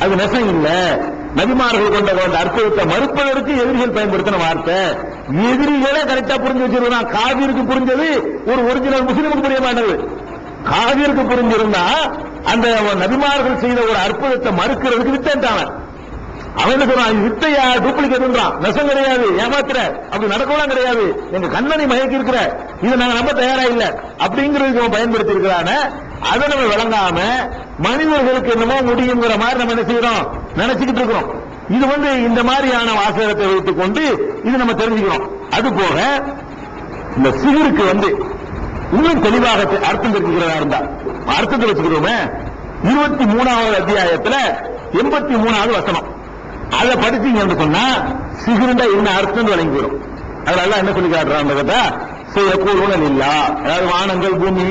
அது நெசம் இல்ல. நபிமார்கள் கொண்ட அந்த அற்புதத்தை மறுப்பதற்கு எதிரிகள் பயன்படுத்தின வார்த்தை. எதிரிகளே கரெக்டா புரிஞ்சு வச்சிருக்கான் காவிருக்கு புரிஞ்சது ஒரு ஒரிஜினல் முஸ்லிமுக்கு புரிய மாட்டது காவிருக்கு புரிஞ்சிருந்தா அந்த நபிமார்கள் செய்த ஒரு அற்புதத்தை மறுக்கிறதுக்கு வித்தன்ட்டான் அவன். சொல்றான்? வித்தையா? டூப்ளிகேட்ன்றான் நெசம் கிடையாது. ஏமாத்துற. அப்படி நடக்கலாம் கிடையாது. எங்க கண்ணனை மயக்கி இருக்கிற இதை நாங்க நம்ப தயாரா இல்ல. அப்படிங்கிறதுக்கு அவன் பயன்படுத்தி இருக்கிறான அதை நம்ம விளங்காம மனிதர்களுக்கு என்னமோ முடியுங்கிற மாதிரி நம்ம என்ன செய்யறோம்? நினைச்சுக்கிட்டு இருக்கிறோம். இது வந்து இந்த மாதிரியான வாசகத்தை வைத்துக் கொண்டு இது நம்ம தெரிஞ்சுக்கிறோம். அது போக இந்த சிகருக்கு வந்து இன்னும் தெளிவாக அர்த்தம் தெரிஞ்சுக்கிறதா இருந்தா அர்த்தத்தை வச்சுக்கிறோமே. இருபத்தி மூணாவது அத்தியாயத்துல எண்பத்தி மூணாவது வசனம். அதை படிச்சீங்கன்னு சொன்னா சிகிருண்டா என்ன அர்த்தம் விளங்கி அதனால என்ன சொல்லி காட்டுறாங்க கேட்டா இல்லா அதாவது வானங்கள் பூமி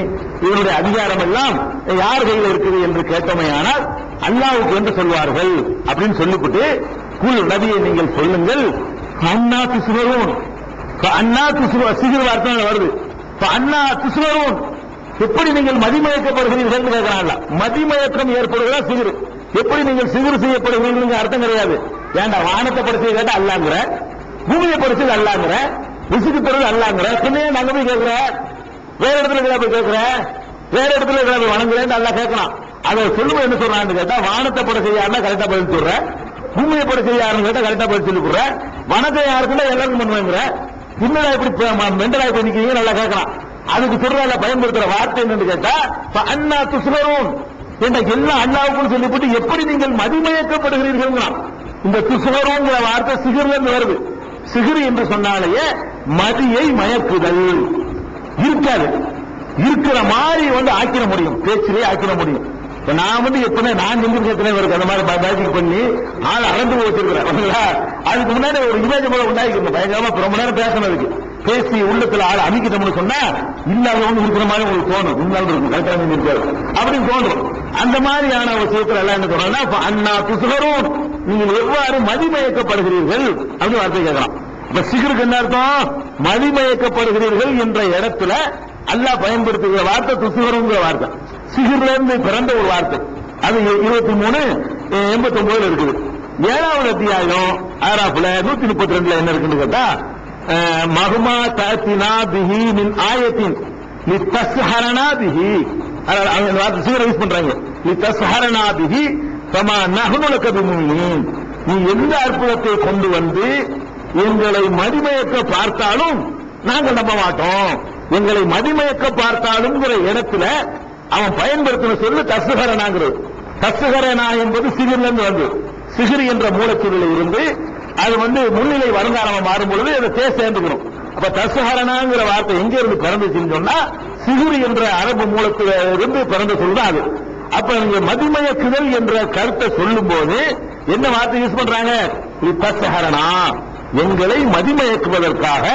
இதனுடைய அதிகாரம் எல்லாம் யார் கையில் இருக்குது என்று கேட்டமையானால் அல்லாவுக்கு என்று சொல்வார்கள் அப்படின்னு சொல்லிவிட்டு குல் நபியை நீங்கள் சொல்லுங்கள். அண்ணா திசுவரும் அண்ணா திசுவ சிகிர் வார்த்தை வருது. அண்ணா திசுவரும் எப்படி நீங்கள் மதிமயக்கப்படுகிறீர்கள்? கேட்கிறாங்க மதிமயக்கம் ஏற்படுகிறதா சிகிர்? எப்படி நீங்கள் சிகிர் செய்யப்படுகிறீர்கள்? அர்த்தம் கிடையாது. ஏண்டா வானத்தை படிச்சு கேட்டா அல்லாங்கிற பூமியை படிச்சது அல்லாங்கிற ரிசுக்கு தருவது அல்லாங்கிற. பின்னே நாங்க போய் கேட்கிற வேற இடத்துல இருக்கிற போய் கேட்கிற வேற இடத்துல இருக்கிற போய் வணங்குறேன் நல்லா கேட்கலாம் அதை சொல்லுவோம் என்ன சொல்றான்னு கேட்டா வானத்தை பட செய்யாருன்னா கரெக்டா பதில் சொல்றேன் பூமியை பட செய்யாருன்னு கேட்டா கரெக்டா பதில் சொல்லி கொடுறேன் வனத்தை யாருக்குன்னா எல்லாருக்கும் பண்ணுவேங்கிற. என்னடா இப்படி மெண்டலா போய் நிக்கிறீங்க நல்லா கேட்கலாம் அதுக்கு சொல்றதுல பயன்படுத்துற வார்த்தை என்னன்னு கேட்டா அண்ணா துசுவரும் என்ற எல்லாம் அண்ணாவுக்கும் சொல்லிவிட்டு எப்படி நீங்கள் மதிமயக்கப்படுகிறீர்கள் இந்த துசுவருங்கிற வார்த்தை சிகிர்ல இருந்து வருது. சிகிர் என்று சொன்னாலேயே மதியை மயக்குதல். இருக்காது. இருக்கிற மாதிரி வந்து ஆக்கிட முடியும். பேச்சிலே ஆக்கிட முடியும். இப்ப நான் வந்து எப்பவுமே நான் செஞ்சு எத்தனை பேருக்கு அந்த மாதிரி பேசிக் பண்ணி ஆள் அறந்து வச்சிருக்கிறேன் அதுக்கு முன்னாடி ஒரு இமேஜ் போல உண்டாக்கிக்கணும் பயங்கரமா ரொம்ப நேரம் பேசினதுக்கு பேசி உள்ளத்துல ஆள் அமைக்கிட்டோம்னு சொன்னா இல்லாதவங்க இருக்கிற மாதிரி உங்களுக்கு தோணும். இல்லாமல் இருக்கும். கரெக்டாக இருக்காது. அப்படின்னு தோணும். அந்த மாதிரியான ஒரு விஷயத்துல எல்லாம் என்ன சொல்றாங்கன்னா அண்ணா துசுகரும் நீங்கள் எவ்வாறு மதிமயக்கப்படுகிறீர்கள்? அப்படின்னு வார்த்தை கேட்கலாம். இப்ப சிகருக்கு என்ன அர்த்தம்? மதிமயக்கப்படுகிறீர்கள் என்ற இடத்துல அல்லாஹ் பயன்படுத்துகிற வார்த்தை துசுகரங்கிற வார்த்தை. சிகிர்ல இருந்து பிறந்த ஒரு வார்த்தை. அது இருபத்தி மூணு எண்பத்தி ஒன்பதுல இருக்குது. ஏழாவது அத்தியாயம் ஆறாப்புல நூத்தி முப்பத்தி ரெண்டுல என்ன இருக்குன்னு கேட்டா மகுமா தாத்தினா பிஹி மின் ஆயத்தின் நீ தஸ்ஹரணா பிஹி அந்த வார்த்தை சீக்கிரம் யூஸ் பண்றாங்க. நீ தஸ்ஹரணா பிஹி சமா நகுனுலக பிமுமினீன் நீ எந்த அற்புதத்தை கொண்டு வந்து எங்களை மதிமயக்க பார்த்தாலும் நாங்கள் நம்ப மாட்டோம். எங்களை மதிமயக்க பார்த்தாலும் இடத்துல அவன் பயன்படுத்தின சொல்லு தசுகரனாங்கிறது. தசுகரனா என்பது சிகிர்ல இருந்து வந்து சிகிரி என்ற மூலச்சொல்லில் இருந்து அது வந்து முன்னிலை வருங்காலமா மாறும் பொழுது அதை தே சேர்ந்துக்கணும் அப்ப தசுஹரனாங்கிற வார்த்தை எங்க இருந்து பிறந்துச்சுன்னு சொன்னா சிகுர் என்ற அரபு மூலத்தில் இருந்து பிறந்த சொல் அது. அப்ப நீங்க மதிமயக்குதல் என்ற கருத்தை சொல்லும் போது என்ன வார்த்தை யூஸ் பண்றாங்க? இது எங்களை மதிமயக்குவதற்காக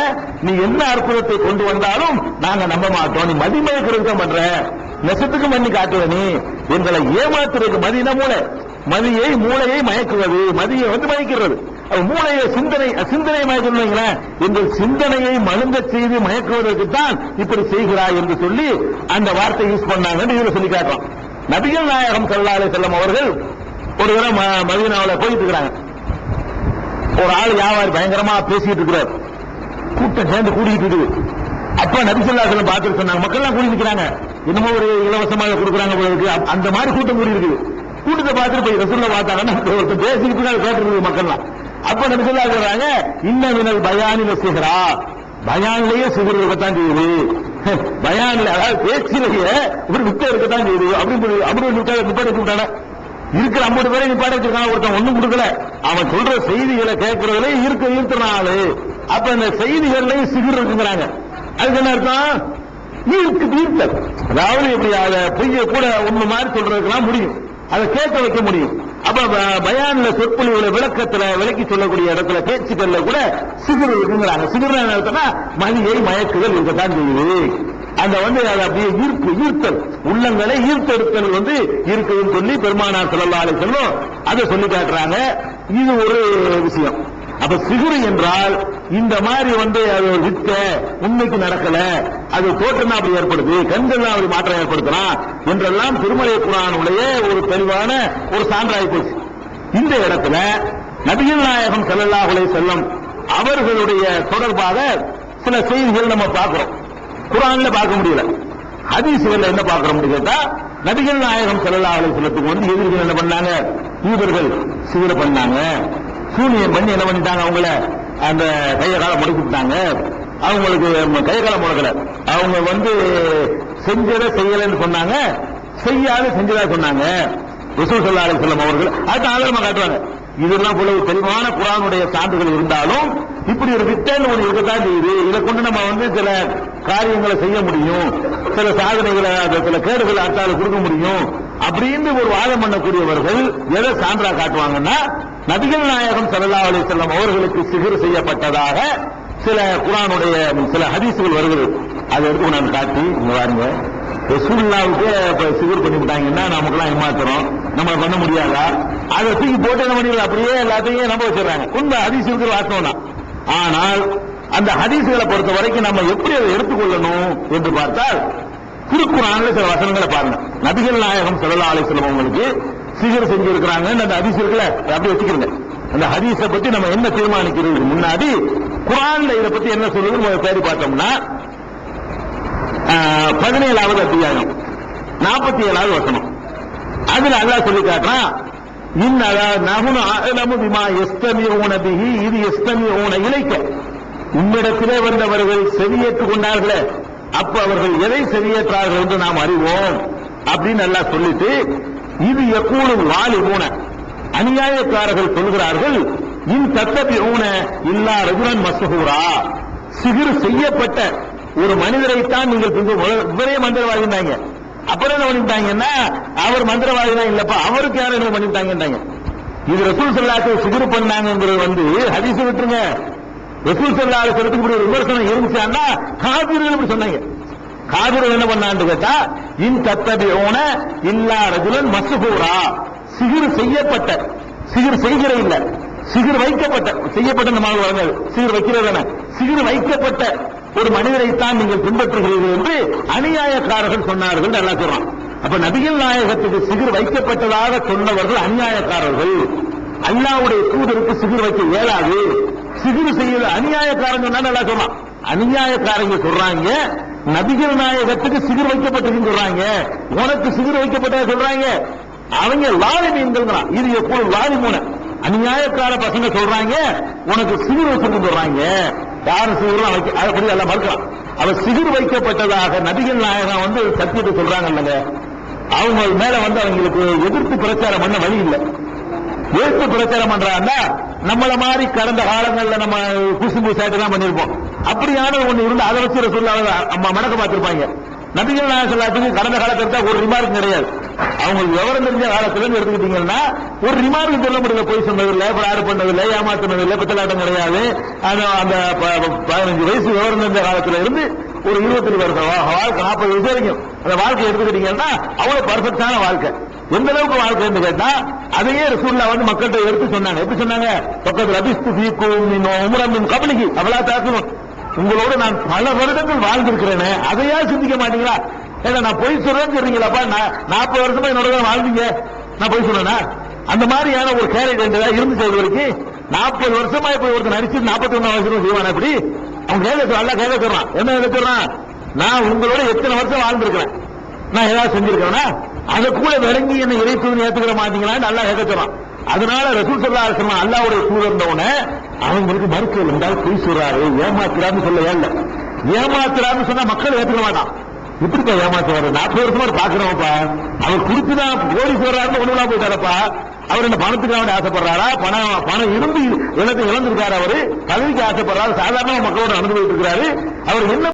நீ என்ன அற்புதத்தை கொண்டு வந்தாலும் நாங்க நம்ப மாட்டோம். நீ மதிமயக்கிறதுக்கு தான் பண்ற. நெசத்துக்கு மண்ணி காட்டுவ நீ. எங்களை ஏமாத்துறதுக்கு மதின மூளை? மதியை மூளையை மயக்குவது. மதியை வந்து மயக்கிறது. மூளையை சிந்தனை சிந்தனை மயக்கணுங்களேன் எங்கள் சிந்தனையை மழுங்க செய்து மயக்குவதற்கு தான் இப்படி செய்கிறாய் என்று சொல்லி அந்த வார்த்தை யூஸ் பண்ணாங்கன்னு இதுல சொல்லி காட்டுறோம் நபிகள் நாயகம் சல்லாலே செல்லம் அவர்கள் ஒரு தடவை ம- போயிட்டு இருக்கிறாங்க. ஒரு ஆள் வியாபாரி பயங்கரமா பேசிட்டு இருக்கிறார். கூட்டம் சேர்ந்து கூடிட்டு இருக்குது. அப்ப நபிசல்லாசலம் பார்த்துட்டு சொன்னாங்க மக்கள் எல்லாம் கூடி நிக்கிறாங்க. என்னமோ ஒரு இலவசமாக கொடுக்குறாங்க போல இருக்கு. அந்த மாதிரி கூட்டம் கூடி இருக்குது. கூட்டத்தை பார்த்துட்டு போய் ரசூல்ல பார்த்தாங்கன்னா ஒருத்தர் பேசிக்கிட்டு இருக்காரு, கேட்டுருக்குது மக்கள்லாம். அப்ப நபிசல்லா சொல்றாங்க இன்ன மினல் பயானில சிகரா பயானிலேயே சிகர் இருக்கத்தான் செய்யுது. பயானில அதாவது பேச்சிலேயே ஒரு வித்த இருக்கத்தான் செய்யுது. அப்படின்னு அப்படி நிப்பாட்டி நிப்பாட்டி விட்டாங்க இருக்கிற ஐம்பது பேரை நீ பாட வச்சிருக்கான் ஒருத்தன் ஒண்ணும் கொடுக்கல. அவன் சொல்ற செய்திகளை கேட்கறதுல இருக்க ஈர்த்தனாலு அப்ப இந்த செய்திகள்லையும் சிகிர் இருக்குங்கிறாங்க. அதுக்கு என்ன அர்த்தம்? ஈர்க்கு ஈர்த்தல் அதாவது இப்படி அதை பொய்ய கூட ஒண்ணு மாதிரி சொல்றதுக்கெல்லாம் முடியும். அதை கேட்க வைக்க முடியும். அப்ப பயான்ல சொற்பொழிவுல விளக்கத்துல விளக்கி சொல்லக்கூடிய இடத்துல பேச்சுக்கள்ல கூட சிகிர் இருக்குங்கிறாங்க. சிகிர் என்ன அர்த்தம்னா மதியை மயக்குதல் இருக்கத்தான் செய்யுது அந்த வந்து அதை அப்படியே ஈர்ப்பு ஈர்த்தல் உள்ளங்களை ஈர்த்தெடுத்தல் வந்து இருக்குதுன்னு சொல்லி பெருமானார் சொல்லலாம் சொல்லும் அதை சொல்லி காட்டுறாங்க. இது ஒரு விஷயம். அப்ப சிகுறு என்றால் இந்த மாதிரி வந்து அது ஒரு வித்த உண்மைக்கு நடக்கல அது தோற்றம் அப்படி ஏற்படுது கண்கள் அப்படி மாற்றம் ஏற்படுத்தலாம் என்றெல்லாம் திருமலை குரானுடைய ஒரு தெளிவான ஒரு சான்றாய் போச்சு. இந்த இடத்துல நபிகள் நாயகம் ஸல்லல்லாஹு செல்லும் செல்லம் அவர்களுடைய தொடர்பாக சில செய்திகள் நம்ம பார்க்கிறோம். குரான்ல பார்க்க முடியல. ஹதீஸ்கள்ல என்ன பார்க்க கேட்டா நபிகள் நாயகம் ஸல்லல்லாஹு அலைஹி வந்து எதிரிகள் என்ன பண்ணாங்க? யூதர்கள் சிவர பண்ணாங்க. சூனியம் பண்ணி என்ன பண்ணிட்டாங்க? அவங்கள அந்த கைய கால முடக்கி அவங்களுக்கு கை கால முடக்கல. அவங்க வந்து செஞ்சதை செய்யலைன்னு சொன்னாங்க. செய்யாத செஞ்சதா சொன்னாங்க. ரசூல் ஸல்லல்லாஹு அலைஹி அவர்கள் அதுக்கு ஆதாரமா காட்டுவாங்க. இதெல்லாம் போல தெளிவான குரானுடைய சான்றுகள் இருந்தாலும் இப்படி ஒரு வித்தல் ஒன்று இருக்கத்தான் செய்யுது இதை கொண்டு நம்ம வந்து சில காரியங்களை செய்ய முடியும். சில சாதனைகளை சில கேடுகளை அடுத்தால கொடுக்க முடியும். அப்படின்னு ஒரு வாதம் பண்ணக்கூடியவர்கள் எதை சான்றா காட்டுவாங்கன்னா நபிகள் நாயகம் சல்லா அலி செல்லம் அவர்களுக்கு சிகர் செய்யப்பட்டதாக சில குரானுடைய சில ஹதீசுகள் வருகிறது. அதை எடுத்து நான் காட்டி இங்க பாருங்க ரசூலுல்லாவுக்கு இப்ப சிகர் பண்ணி விட்டாங்கன்னா நமக்கெல்லாம் ஏமாத்துறோம். நம்ம பண்ண முடியாதா? அதை தூக்கி போட்டு என்ன பண்ணிடுறது அப்படியே எல்லாத்தையும் நம்ப வச்சிடறாங்க. உண்மை ஹதீஸ் இருக்கிற வாசனம் தான் ஆனால் அந்த ஹதீஸ்களை பொறுத்த வரைக்கும் நம்ம எப்படி அதை எடுத்துக்கொள்ளணும் என்று பார்த்தால் திருக்குறான்ல சில வசனங்களை பாருங்க. நபிகள் நாயகம் ஸல்லல்லாஹு அலைஹி வஸல்லம் அவங்களுக்கு சிகர் செஞ்சிருக்கிறாங்க. அந்த ஹதீஸ் இருக்குல்ல அப்படி அப்படியே வச்சுக்கிறங்க அந்த ஹதீஸை பத்தி நம்ம என்ன தீர்மானிக்கிறதுக்கு முன்னாடி குரான்ல இதை பத்தி என்ன சொல்லுதுன்னு தேடி பார்த்தோம்னா பதினேழாவது அத்தியாயம் நாற்பத்தி ஏழாவது வசனம். அதுல அல்லா சொல்லி காட்டுறான். இன்ன நகுனு அலமு பிமா உம்மிடத்திலே வந்தவர்கள் செவியேற்றுக் கொண்டார்களே அப்ப அவர்கள் எதை செவியேற்றார்கள் என்று நாம் அறிவோம் அப்படின்னு எல்லாம் சொல்லிட்டு இது எப்போதும் வாலி ஊன அநியாயக்காரர்கள் சொல்கிறார்கள் இன் தத்தபி ஊன இல்லா ரகுரன் மசூரா சிகிர் செய்யப்பட்ட ஒரு மனிதரைத்தான் நீங்கள் பின்பு இவரே மந்திரவாதிந்தாங்க அப்புறம் என்ன பண்ணிட்டாங்கன்னா அவர் மந்திரவாதி இல்லப்பா அவருக்கு யாரும் என்ன பண்ணிட்டாங்கன்றாங்க இது ரசூல் சல்லாத்து சிகிர் பண்ணாங்கிறது வந்து ஹதீஸ் விட்டுருங்க. ரசூல் சல்லாஹ் சொல்றதுக்கு இப்படி ஒரு விமர்சனம் இருந்துச்சான்னா காபீர்கள் இப்படி சொன்னாங்க. காபிர்கள் என்ன பண்ணான்னு கேட்டா இன் தத்தபி ஓன இல்லா ரஜுலன் மசுகூரா சிகிர் செய்யப்பட்ட சிகிர் செய்கிற இல்ல. சிகிர் வைக்கப்பட்ட செய்யப்பட்ட நம்ம வழங்கல் சிகிர் வைக்கிறது என்ன சிகிர் வைக்கப்பட்ட ஒரு மனிதரைத்தான் நீங்கள் பின்பற்றுகிறீர்கள் என்று அநியாயக்காரர்கள் சொன்னார்கள் நல்லா சொல்றான். அப்ப நபிகள் நாயகத்துக்கு சிகிர் வைக்கப்பட்டதாக சொன்னவர்கள் அநியாயக்காரர்கள். அல்லாவுடைய தூதருக்கு சிகிர் வைக்க இயலாது. சிகிர் செய்யல அநியாயக்காரங்க சொன்னா நல்லா சொன்னான் அநியாயக்காரங்க சொல்றாங்க நபிகள் நாயகத்துக்கு சிகிர் வைக்கப்பட்டதுன்னு சொல்றாங்க. உனக்கு சிகிர் வைக்கப்பட்டதா சொல்றாங்க. அவங்க லாரி மீன்கள் இது எப்போது லாரி மூணு அநியாயக்கார பசங்க சொல்றாங்க உனக்கு சிகிர் வச்சிருக்கு சொல்றாங்க. யாரும் சிகிர்லாம் வைக்க அப்படி எல்லாம் மறுக்கலாம். அவ சிகிர் வைக்கப்பட்டதாக நபிகள் நாயகம் வந்து சத்தியத்தை சொல்றாங்க இல்லைங்க. அவங்க மேல வந்து அவங்களுக்கு எதிர்த்து பிரச்சாரம் பண்ண வழி இல்லை. எதிர்ப்பு பிரச்சாரம் பண்றாங்கன்னா நம்மள மாதிரி கடந்த காலங்களில் நம்ம குசும்பு சேட்டை தான் பண்ணிருப்போம் அப்படியான ஒண்ணு இருந்து அதை வச்சு சொல்ல அம்மா மணக்க பார்த்திருப்பாங்க. நபிகள் நாயகம் சொல்லாத்துக்கு கடந்த காலத்தில் தான் ஒரு ரிமார்க் கிடையாது. அவங்களுக்கு விவரம் தெரிஞ்ச காலத்துல எடுத்துக்கிட்டீங்கன்னா ஒரு ரிமார்க் சொல்ல முடியல போய் சொன்னதில்லை பிராடு பண்ணதில்லை ஏமாத்தினதில்லை பித்தலாட்டம் கிடையாது. அந்த அந்த ப- பதினஞ்சு வயசு விவரம் தெரிஞ்ச காலத்துல இருந்து ஒரு இருபத்தி வருஷம் வாழ்க்கை நாற்பது வயசு வரைக்கும் அந்த வாழ்க்கை எடுத்துக்கிட்டீங்கன்னா அவ்வளவு பர்ஃபெக்டான வாழ்க்கை. எந்த அளவுக்கு வாழ்க்கைன்னு கேட்டா அதையே ரசூல்லா வந்து மக்கள்கிட்ட எடுத்து சொன்னாங்க. எப்படி சொன்னாங்க? பக்கத்தில் அபிஸ்து ஃபீக்கும் உமரம் கபலிக்கு அவளா தாக்கணும் உங்களோட நான் பல வருடங்கள் வாழ்ந்திருக்கிறேனே அதையா சிந்திக்க மாட்டீங்களா? ஏன்னா நான் பொய் சொல்றேன்னு சொல்றீங்களாப்பா? நான் நாற்பது வருஷமா என்னோட வாழ்ந்தீங்க. நான் பொய் சொல்றேனா? அந்த மாதிரியான ஒரு கேரக்டர் இருந்து இது வரைக்கும் நாற்பது வருஷமா இப்ப ஒருத்தர் நடிச்சு நாற்பத்தி ஒண்ணாம் வருஷம் செய்வான் அப்படி அவன் கேட்க நல்லா கேட்க சொல்றான். என்ன கேட்க சொல்றான்? நான் உங்களோட எத்தனை வருஷம் வாழ்ந்திருக்கிறேன். நான் ஏதாவது செஞ்சிருக்கேன்னா அதை கூட விளங்கி என்ன இறைத்துவன் ஏத்துக்கிற மாட்டீங்களா நல்லா கேட்க சொல்றான். அதனால ரசூல் சொல்லா அலிஸ்லாம் அல்லாவுடைய சூழந்தவன அவங்களுக்கு மருத்துவம் இருந்தால் பொய் சொல்றாரு. ஏமாத்துறான்னு சொல்ல இல்லை. ஏமாத்துறான்னு சொன்னா மக்கள் ஏத்துக்க மாட்டான். இப்படிப்பா ஏமாத்துவாரு நாற்பது வருஷமா பாக்குறோம்ப்பா அவர் குறிச்சுதான் கோடி சொல்றாருன்னு ஒண்ணுலாம் போயிட்டாரப்பா. அவர் என்ன பணத்துக்கு அவன் ஆசைப்படுறாரா? பணம் பணம் இருந்து இழந்து இழந்திருக்காரு அவரு. பதவிக்கு ஆசைப்படுறாரு. சாதாரண மக்களோட அனுபவிட்டு இருக்கிறாரு அவர் என்ன